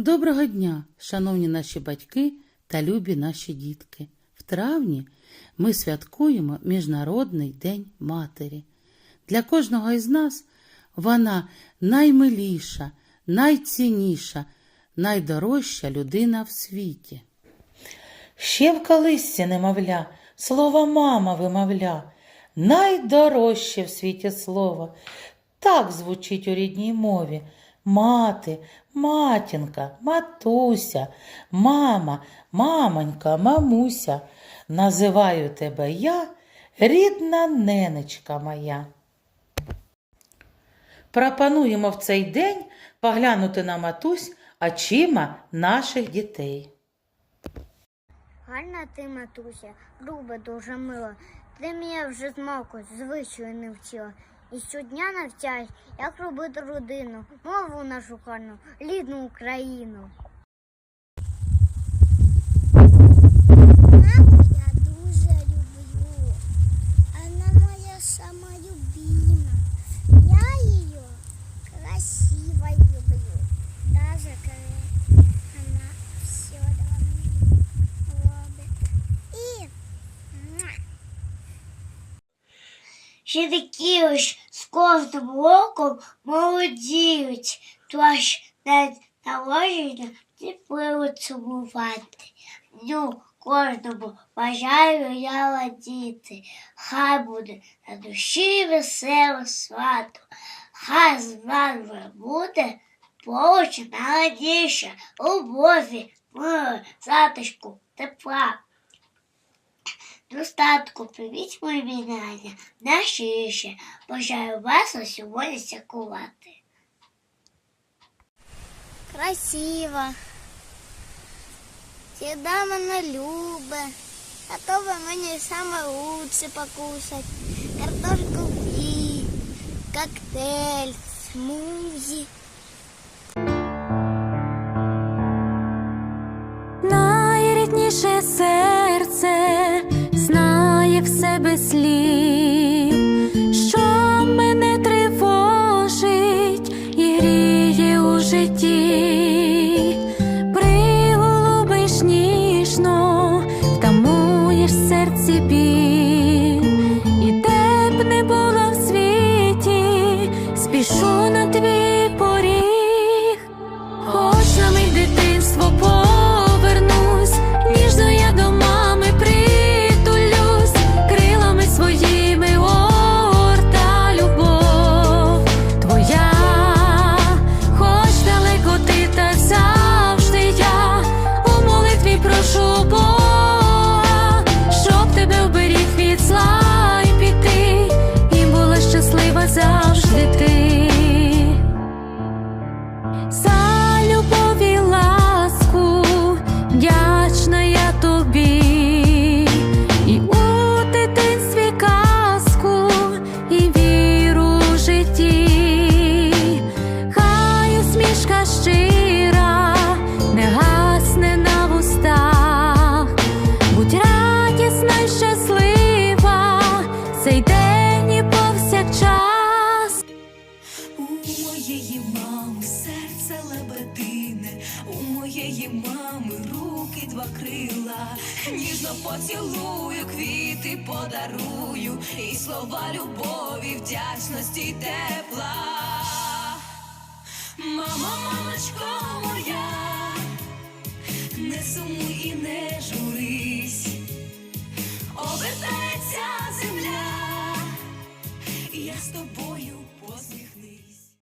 Доброго дня, шановні наші батьки та любі наші дітки. В травні ми святкуємо Міжнародний день матері. Для кожного із нас вона наймиліша, найцінніша, найдорожча людина в світі. Ще в колисці немовля, слово мама вимовля, найдорожче в світі слово. Так звучить у рідній мові. Мати, матінка, матуся, мама, мамонька, мамуся. Називаю тебе я, рідна ненечка моя. Пропонуємо в цей день поглянути на матусь очима наших дітей. Гарна ти, матуся, груба, дуже мила. Ти мене вже змалку звичаю не вчила. І щодня навчаєш, як робити родину, мову нашу гарну, рідну Україну. Маму дуже люблю. Она моя любимая. Я ее красиво люблю. Даже когда Жінки з кожним роком молодіють, тож не народження тепло цілувати. Ну, кожному бажаю я ладіти, хай буде на душі веселе свято, хай з вами буде поруч найрадіше, любові, миру, затишку, тепла. Достатку привіт мої вітання, найщиріше бажаю вас на сьогодні святкувати. красиво. Всегда мене любить. Готова мені саме лучше покушать. Картошку фрі, коктейль, смузі. Найрідніше серце в себе слів, що мене тривожить і гріє у житті. Приголубиш ніжно, втамуєш серці біль, моєї мами руки два крила, ніжно поцілую, квіти подарую, і слова любові, вдячності й тепла.